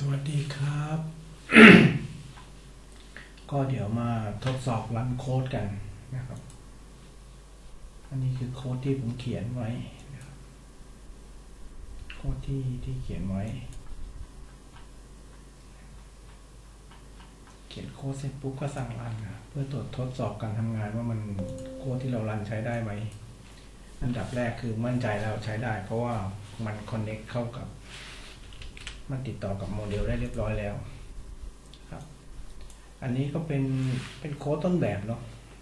สวัสดีครับ ก็เดี๋ยวมาทดสอบรันโค้ดกันนะครับ อันนี้คือโค้ดที่ผมเขียนไว้นะครับโค้ดที่ที่เขียนไว้ เขียนโค้ดเสร็จปุ๊บก็สั่งรันนะเพื่อตรวจทดสอบการทำงานว่ามันโค้ดที่เรารันใช้ได้ไหม อันดับแรกคือมั่นใจแล้วใช้ได้ เพราะว่ามันคอนเน็กเข้ากับ มันติดต่อกับโมเดลได้เรียบร้อยแล้วครับ อันนี้ก็เป็นเป็นโค้ดต้นแบบเนาะ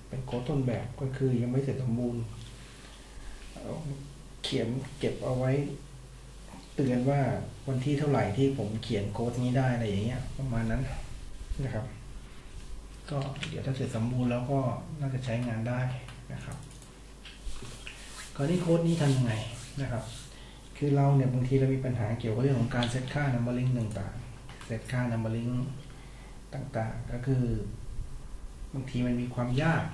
เป็นโค้ดต้นแบบก็คือยังไม่เสร็จสมบูรณ์เขียนเก็บเอาไว้เตือนว่าวันที่เท่าไหร่ที่ผมเขียนโค้ดนี้ได้อะไรอย่างเงี้ย ประมาณนั้นนะครับ ก็เดี๋ยวถ้าเสร็จสมบูรณ์แล้วก็น่าจะใช้งานได้นะครับคราวนี้โค้ดนี้ทำยังไงนะครับ คือเราเนี่ยบางทีเรามีปัญหาเกี่ยวกับเรื่องของการเซตค่า numbering ต่างๆ เซตค่า numbering ต่างๆ ก็คือบางทีมันมีความยาก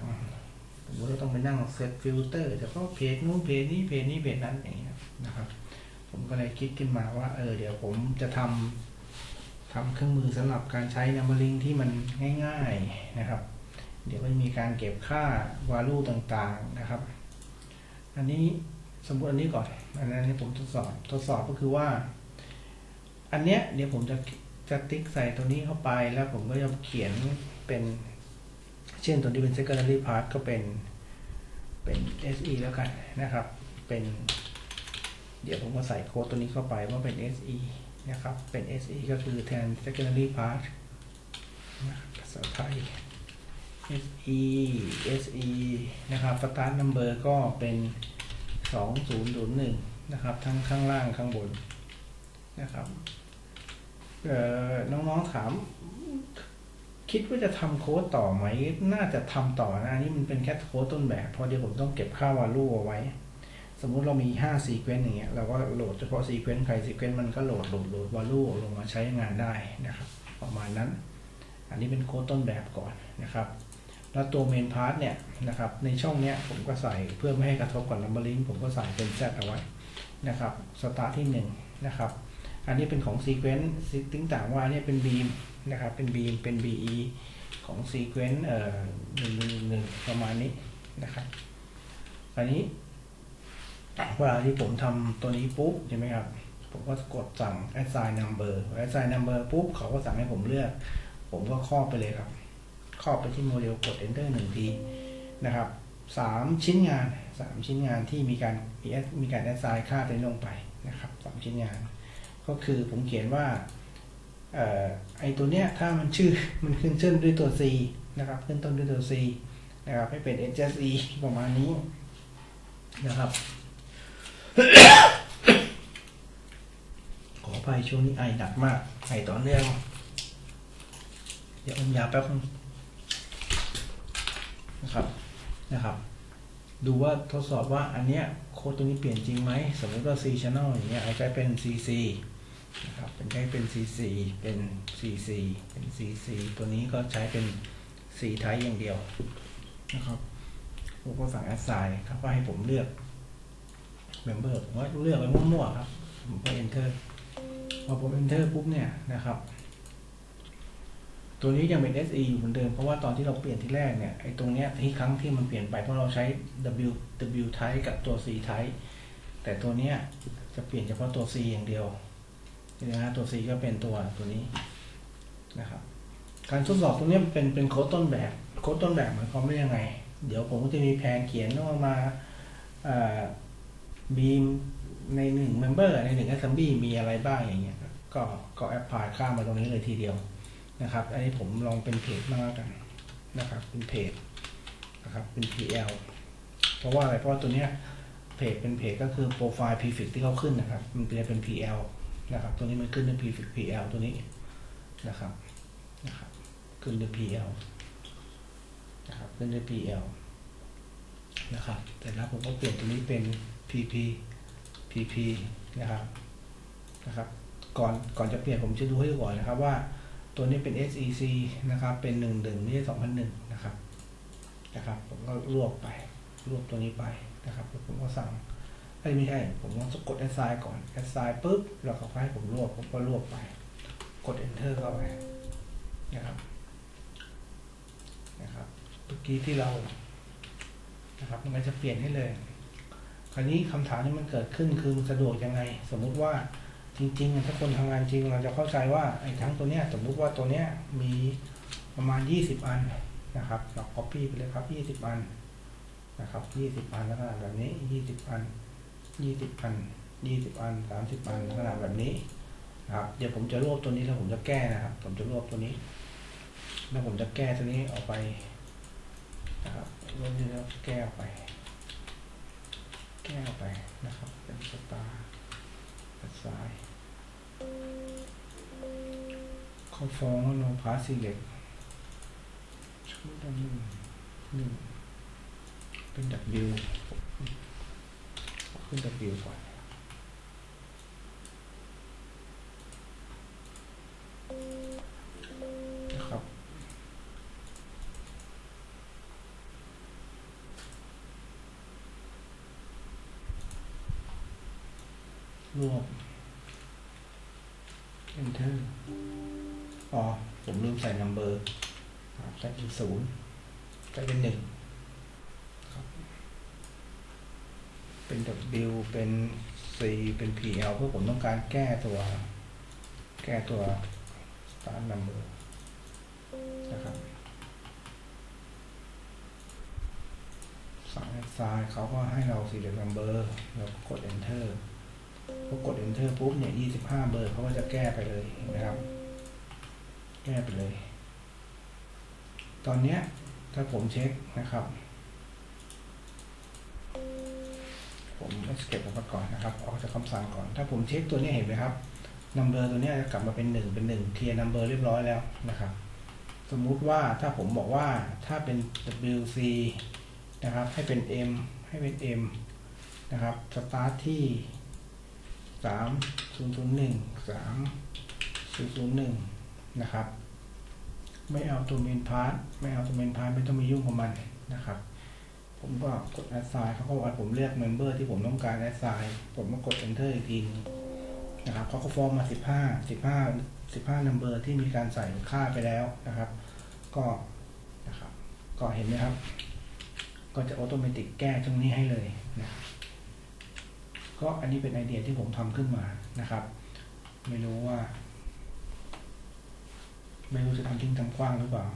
สมมติเราต้องไปนั่งเซตฟิลเตอร์เฉพาะเพจนู้นเพจนี้เพจนี้เพจนั้นอย่างเงี้ยนะครับ ผมก็เลยคิดขึ้นมาว่า เออ เดี๋ยวผมจะทำทำเครื่องมือสำหรับการใช้ numbering ที่มันง่าย ๆนะครับ เดี๋ยวมันมีการเก็บค่า value ต่างๆนะครับ อันนี้ สมมติอันนี้ก่อน อันนี้ผมทดสอบ ทดสอบก็คือว่า อันเนี้ยเดี๋ยวผมจะจะติ๊กใส่ตัวนี้เข้าไป แล้วผมก็จะเขียนเป็น เช่นตัวนี้เป็น secondary part ก็เป็น เป็น SE แล้วกันนะครับ เป็น เดี๋ยวผมก็ใส่โค้ดตัวนี้เข้าไปว่าเป็น SE นะครับ เป็น SE ก็คือแทน secondary part นะภาษาไทย SE SE นะครับ start number ก็เป็น 2001 นะครับ ทั้งข้างล่างข้างบนนะครับน้องๆถาม คิดว่าจะทำโค้ดต่อไหม น่าจะทำต่อนะอันนี้มันเป็นแค่โค้ดต้นแบบเพราะเดี๋ยวผมต้องเก็บค่าวาลูเอาไว้ สมมุติเรามี5ซีเควนต์อย่างเงี้ยเราก็โหลดเฉพาะซีเควนต์ใครซีเควนต์มันก็โหลดโหลดโหลดวาลูลงมาใช้งานได้นะครับ ประมาณนั้น อันนี้เป็นโค้ดต้นแบบก่อนนะครับ แล้วตัวเมนพาร์ทเนี่ยนะครับในช่องเนี้ยผมก็ใส่เพื่อไม่ให้กระทบกับ numbering ผมก็ใส่เป็น z เอาไว้นะครับสตาร์ทที่1นะครับอันนี้เป็นของ sequence ติ้งต่างว่าเนี่ยเป็น beam นะครับเป็น beam เป็น be ของ sequence เอ่อหนึ่งหนึ่งหนึ่งประมาณนี้นะครับอันนี้เวลาที่ผมทำตัวนี้ปุ๊บใช่ไหมครับผมก็กดสั่ง assign number assign number ปุ๊บเขาก็สั่งให้ผมเลือก ผมก็ครอบไปเลยครับ ครอบไปที่โมเดลกด enter หนึ่งทีนะครับสามชิ้นงานสามชิ้นงานที่มีการมีมีการ assign ค่าตัวนี้ลงไปนะครับสามชิ้นงาน ก็คือผมเขียนว่าออไอตัวเนี้ยถ้ามันชื่อมันขึ้นต้นด้วยตัว C นะครับขึ้นต้นด้วยตัว C นะครับให้เป็น HSE ประมาณนี้นะครับขออภัยช่วงนี้ไอหนักมากไอต่อเนื่อง เดี๋ยวอมยาแป๊บนึง นะครับนะครับ ดูว่าทดสอบว่าอันเนี้ยโค้ดตัวนี้เปลี่ยนจริงไหมสมมติว่า C channel อย่างเงี้ยใช้เป็น CC นะครับเป็นใช้เป็น CC เป็น CC เป็น CC ตัวนี้ก็ใช้เป็น C type อย่างเดียวนะครับผมก็สั่ง assign ครับก็ให้ผมเลือก member ผมก็เลือกไปมั่วๆครับผมก็ enter พอผม enter ปุ๊บเนี่ยนะครับ ตัวนี้ยังเป็น SE อยู่เหมือนเดิม เพราะว่าตอนที่เราเปลี่ยนที่แรกเนี่ยไอ้ตรงเนี้ยที่ครั้งที่มันเปลี่ยนไปเพราะเราใช้ W W type กับตัว C type แต่ตัวเนี้ยจะเปลี่ยนเฉพาะตัว C อย่างเดียวนะฮะตัว C ก็เป็นตัวตัวนี้นะครับการทดสอบตรงนี้เป็นเป็นโค้ดต้นแบบโค้ดต้นแบบหมายความว่ายังไง เดี๋ยวผมก็จะมีแผนเขียนออกมาบีมในหนึ่งเมมเบอร์ในหนึ่ง assembly มีอะไรบ้างอย่างเงี้ยก็ก็แอปพลายข้ามมาตรงนี้เลยทีเดียว นะครับ อันนี้ผมลองเป็นเพจมากกันนะครับ เป็นเพจนะครับ เป็น PL เพราะว่าอะไร เพราะว่าตัวเนี้ยเพจเป็นเพจก็คือโปรไฟล์ prefix ที่เขาขึ้นนะครับ มันเป็นเป็น PL นะครับ ตัวนี้มันขึ้นด้วย prefix PL ตัวนี้นะครับนะครับ ขึ้นด้วย PL นะครับ ขึ้นด้วย PL นะครับ แต่แล้วผมก็เปลี่ยนตัวนี้เป็น PP PP นะครับ นะครับ ก่อน ก่อนจะเปลี่ยนผมจะดูให้ดูก่อนนะครับว่า ตัวนี้เป็น SEC นะครับเป็นหนึ่งหนึ่งไม่ใช่สองพันหนึ่งนะครับนะครับ ผมก็รวบไปรวบตัวนี้ไปนะครับแล้วผมก็สั่งไม่ใช่ ผมต้องกด assign ก่อน assign ปุ๊บแล้วเขาให้ผมรวบผมก็รวบไป กด enter เข้าไปนะครับนะครับเมื่อกี้ที่เรานะครับมันก็จะเปลี่ยนให้เลย คราวนี้คำถามที่มันเกิดขึ้นคือสะดวกยังไง สมมุติว่า จริงๆ ถ้าคนทำงานจริงเราจะเข้าใจว่าไอ้ทั้งตัวเนี้ยสมมุติว่าตัวเนี้ยมีประมาณ 20 อันนะครับเรา copy ไปเลยครับ 20 อันนะครับ 20 อันล้วขนาดแบบนี้ 20 อัน 20 อัน 20 อัน 30 อันขนาดแบบนี้นะครับ เดี๋ยวผมจะรวบตัวนี้แล้วผมจะแก้นะครับ ผมจะรวบตัวนี้ แล้วผมจะแก้ตัวนี้ออกไปนะครับรวบนี้แล้วแก้ออกไป แก้ออกไปนะครับ เป็นสตาร์ ตัดซ้ายข้อฟองแล้วโนพาสีเล็กชุดหนึ่งหนึ่งเป็นดับบิวขึ้นดับบิวก่อน รวบ enter อ๋อ ผมลืมใส่ number ใส่เป็นศูนย์ใส่เป็นหนึ่งครับเป็น W เป็น C เป็น PL เพื่อผมต้องการแก้ตัว แก้ตัว start number นะครับสั่งซ้ายเขาก็ให้เรา select number แล้วก็กด enter พอกด enter ปุ๊บเนี่ย25 เบอร์เขาก็จะแก้ไปเลยเห็นไหมครับ แก้ไปเลย ตอนเนี้ยถ้าผมเช็คนะครับ ผม escape ออกมาก่อนนะครับออกจากคำสั่งก่อน ถ้าผมเช็คตัวนี้เห็นไหมครับ number ตัวนี้จะกลับมาเป็นหนึ่งเป็นหนึ่งเคลียร์ number เรียบร้อยแล้วนะครับ สมมุติว่าถ้าผมบอกว่าถ้าเป็น WC นะครับ ให้เป็น M ให้เป็น M นะครับสตาร์ทที่ สามศูนย์ศูนย์หนึ่งสามศูนย์ศูนย์หนึ่งนะครับ ไม่เอาตัวเมนพาร์ทไม่เอาตัวเมนพาร์ทไม่ต้องมียุ่งกับมันนะครับ ผมก็กด assign เขาก็ว่าผมเลือก member ที่ผมต้องการ assign ผมก็กด enter อีกทีนึงนะครับเขาก็ฟอร์มมา 15 15 15 number ที่มีการใส่ค่าไปแล้วนะครับ ก็นะครับ ก็เห็นไหมครับ ก็จะ automatic แก้ตรงนี้ให้เลยนะครับ ก็อันนี้เป็นไอเดียที่ผมทำขึ้นมานะครับ ไม่รู้ว่า ไม่รู้จะทำทิ้งทำกว้างหรือเปล่า